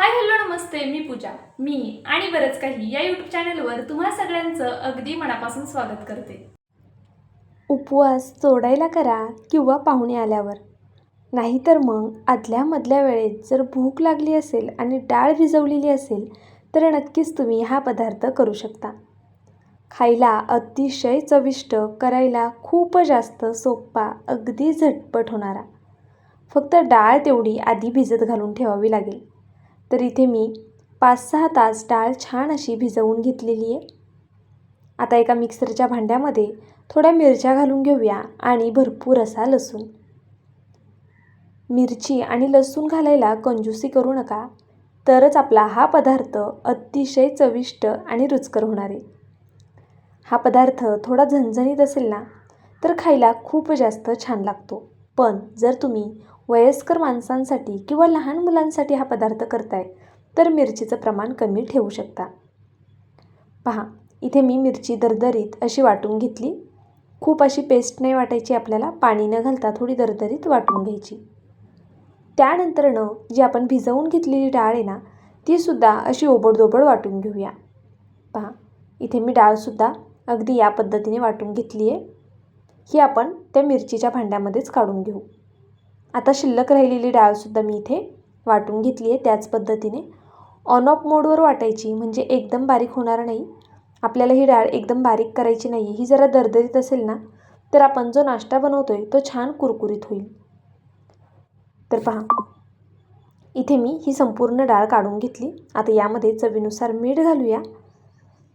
Hi hello नमस्ते मी पूजा. मी आणि बरंच काही या यूट्यूब चॅनलवर तुम्हा सगळ्यांचं अगदी मनापासून स्वागत करते. उपवास सोडायला करा किंवा पाहुणे आल्यावर. नाहीतर मग आदल्या मधल्या वेळेत जर भूक लागली असेल आणि डाळ भिजवलेली असेल तर नक्कीच तुम्ही हा पदार्थ करू शकता. खायला अतिशय चविष्ट करायला खूप जास्त सोपा अगदी झटपट होणारा. फक्त डाळ तेवढी आधी भिजत घालून ठेवावी लागेल. तर इथे मी पाच सहा तास डाळ छान अशी भिजवून घेतलेली आहे. आता एका मिक्सरच्या भांड्यामध्ये थोड्या मिरच्या घालून घेऊया आणि भरपूर असा लसूण. मिरची आणि लसूण घालायला कंजूसी करू नका तरच आपला हा पदार्थ अतिशय चविष्ट आणि रुचकर होणार आहे. हा पदार्थ थोडा झणझणीत असेल ना तर खायला खूप जास्त छान लागतो. पण जर तुम्ही वयस्कर माणसांसाठी किंवा लहान मुलांसाठी हा पदार्थ करताय तर मिरचीचं प्रमाण कमी ठेवू शकता. पहा इथे मी मिरची दरदरीत अशी वाटून घेतली. खूप अशी पेस्ट नाही वाटायची आपल्याला पाणी न घालता थोडी दरदरीत वाटून घ्यायची. त्यानंतरनं जी आपण भिजवून घेतलेली डाळ आहे ना तीसुद्धा अशी ओबडधोबड वाटून घेऊया. पहा इथे मी डाळसुद्धा अगदी या पद्धतीने वाटून घेतली आहे ही आपण त्या मिरचीच्या भांड्यामध्येच काढून घेऊ. आता शिल्लक राहिलेली डाळसुद्धा मी इथे वाटून घेतली आहे त्याच पद्धतीने. ऑन ऑफ मोडवर वाटायची म्हणजे एकदम बारीक होणार नाही. आपल्याला ही डाळ एकदम बारीक करायची नाही. ही जरा दरदरीत असेल ना तर आपण जो नाश्ता बनवतो आहे तो छान कुरकुरीत होईल. तर पहा इथे मी ही संपूर्ण डाळ काढून घेतली. आता यामध्ये चवीनुसार मीठ घालूया.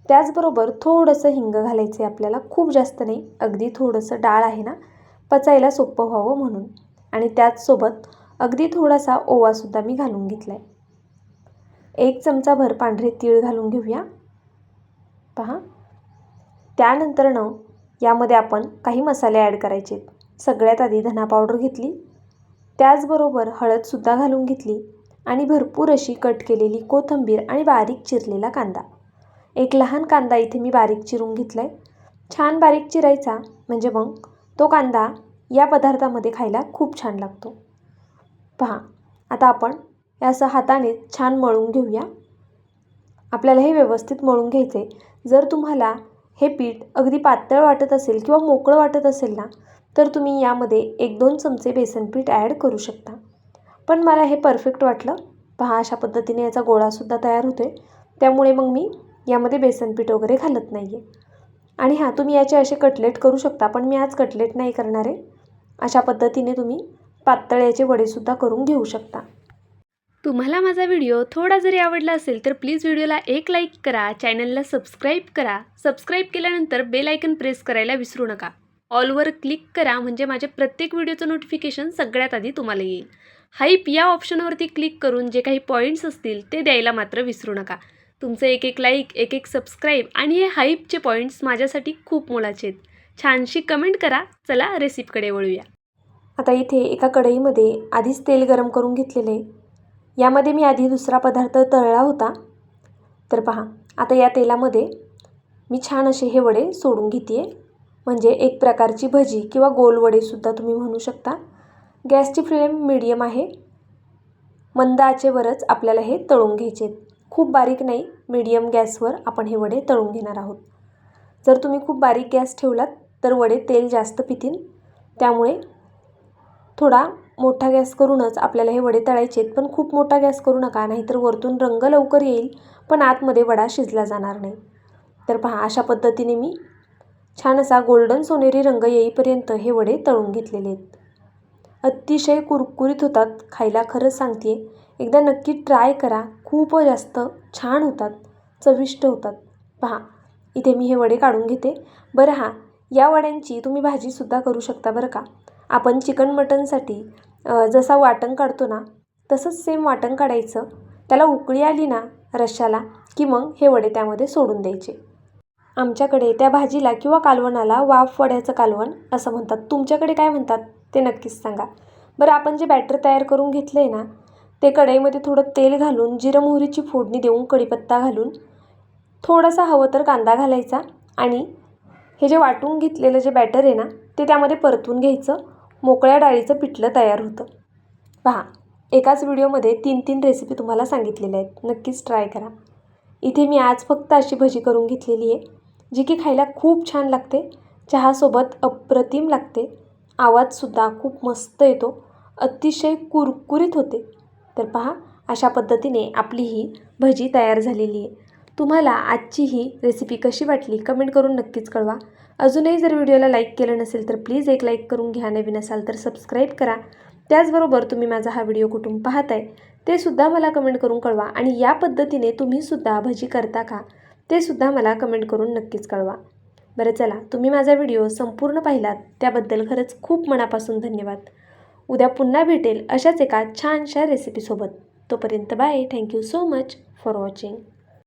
त्याचबरोबर थोडंसं हिंग घालायचं आहे आपल्याला. खूप जास्त नाही अगदी थोडंसं डाळ आहे ना पचायला सोपं व्हावं म्हणून. आणि त्याचसोबत अगदी थोडासा ओवासुद्धा मी घालून घेतला आहे एक चमचाभर पांढरे तीळ घालून घेऊया. पहा. त्यानंतरनं यामध्ये आपण काही मसाले ॲड करायचे सगळ्यात आधी धना पावडर घेतली. त्याचबरोबर हळदसुद्धा घालून घेतली आणि भरपूर अशी कट केलेली कोथिंबीर आणि बारीक चिरलेला कांदा. एक लहान कांदा इथे मी बारीक चिरून घेतला आहे छान बारीक चिरायचा म्हणजे मग तो कांदा या पदार्थामध्ये खायला खूप छान लागतो. पहा आता आपण हे असं हाताने छान मळून घेऊया. आपल्याला हे व्यवस्थित मळून घ्यायचे जर तुम्हाला हे पीठ अगदी पातळ वाटत असेल किंवा मोकळं वाटत असेल ना तर तुम्ही यामध्ये एक दोन चमचे बेसन पीठ ॲड करू शकता. पण मला हे परफेक्ट वाटलं. पहा अशा पद्धतीने याचा गोळासुद्धा तयार होतो आहे त्यामुळे मग मी यामध्ये बेसन पीठ वगैरे घालत नाही आहे आणि हां तुम्ही याचे असे कटलेट करू शकता पण मी आज कटलेट नाही करणार आहे. अशा पद्धतीने तुम्ही पातळ्याचे वडेसुद्धा करून घेऊ शकता. तुम्हाला माझा व्हिडिओ थोडा जरी आवडला असेल तर प्लीज व्हिडिओला एक लाईक करा चॅनलला सबस्क्राईब करा. सबस्क्राईब केल्यानंतर बेल आयकन प्रेस करायला विसरू नका. ऑलवर क्लिक करा म्हणजे माझ्या प्रत्येक व्हिडिओचं नोटिफिकेशन सगळ्यात आधी तुम्हाला येईल. हाईप या ऑप्शनवरती क्लिक करून जे काही पॉईंट्स असतील ते द्यायला मात्र विसरू नका. तुमचं एक एक लाईक एक एक सबस्क्राईब आणि हे हाईपचे पॉईंट्स माझ्यासाठी खूप मोलाचे आहेत. छानशी कमेंट करा. चला रेसिपीकडे वळूया. आता इथे एका कढईमध्ये आधीच तेल गरम करून घेतलेले यामध्ये मी आधी दुसरा पदार्थ तळला होता. तर पहा आता या तेलामध्ये मी छान असे हे वडे सोडून घेते आहे म्हणजे एक प्रकारची भजी किंवा गोल वडेसुद्धा तुम्ही म्हणू शकता. गॅसची फ्लेम मिडियम आहे. मंद आचेवरच आपल्याला हे तळून घ्यायचे खूप बारीक नाही मीडियम गॅसवर आपण हे वडे तळून घेणार आहोत. जर तुम्ही खूप बारीक गॅस ठेवलात तर वडे तेल जास्त पितील. त्यामुळे थोडा मोठा गॅस करूनच आपल्याला हे वडे तळायचे आहेत. पण खूप मोठा गॅस करू नका नाहीतर वरतून रंग लवकर येईल पण आतमध्ये वडा शिजला जाणार नाही. तर पहा अशा पद्धतीने मी छान असा गोल्डन सोनेरी रंग येईपर्यंत हे वडे तळून घेतलेले आहेत. अतिशय कुरकुरीत होतात खायला खरंच सांगते एकदा नक्की ट्राय करा खूप जास्त छान होतात चविष्ट होतात. पहा इथे मी हे वडे काढून घेते. बरं हां या वड्यांची तुम्ही भाजीसुद्धा करू शकता बरं का. आपण चिकन मटनसाठी जसा वाटण काढतो ना तसंच सेम वाटण काढायचं. त्याला उकळी आली ना रश्शाला की मग हे वडे त्यामध्ये सोडून द्यायचे. आमच्याकडे त्या भाजीला किंवा कालवणाला वाफ वड्याचं कालवण असं म्हणतात. तुमच्याकडे काय म्हणतात ते नक्कीच सांगा. बरं आपण जे बॅटर तयार करून घेतलं आहे ना ते कढईमध्ये थोडं तेल घालून जिरं मोहरीची फोडणी देऊन कढीपत्ता घालून थोडासा हवं तर कांदा घालायचा आणि हे जे वाटून घेतलेलं जे बॅटर आहे ना ते त्यामध्ये परतून घ्यायचं. मोकळ्या डाळीचं पिठलं तयार होतं. पहा एकाच व्हिडिओमध्ये तीन तीन रेसिपी तुम्हाला सांगितलेल्या आहेत. नक्कीच ट्राय करा. इथे मी आज फक्त अशी भजी करून घेतलेली आहे जी की खायला खूप छान लागते. चहासोबत अप्रतिम लागते. आवाजसुद्धा खूप मस्त येतो. अतिशय कुरकुरीत होते. तर पहा अशा पद्धतीने आपली ही भजी तयार झालेली आहे. तुम्हाला आजची ही रेसिपी कशी वाटली कमेंट करून नक्कीच कळवा. अजूनही जर व्हिडिओला लाईक केलं नसेल तर प्लीज एक लाईक करून घ्या. नवीन असाल तर सबस्क्राईब करा. त्याचबरोबर तुम्ही माझा हा व्हिडिओ कुठून पाहताय ते सुद्धा मला कमेंट करून कळवा आणि या पद्धतीने तुम्हीसुद्धा भजी करता का ते सुद्धा मला कमेंट करून नक्कीच कळवा. बरं चला तुम्ही माझा व्हिडिओ संपूर्ण पाहिलात त्याबद्दल खरंच खूप मनापासून धन्यवाद. उद्या पुन्हा भेटेल अशाच एका छानशा रेसिपीसोबत तोपर्यंत bye thank you so much for watching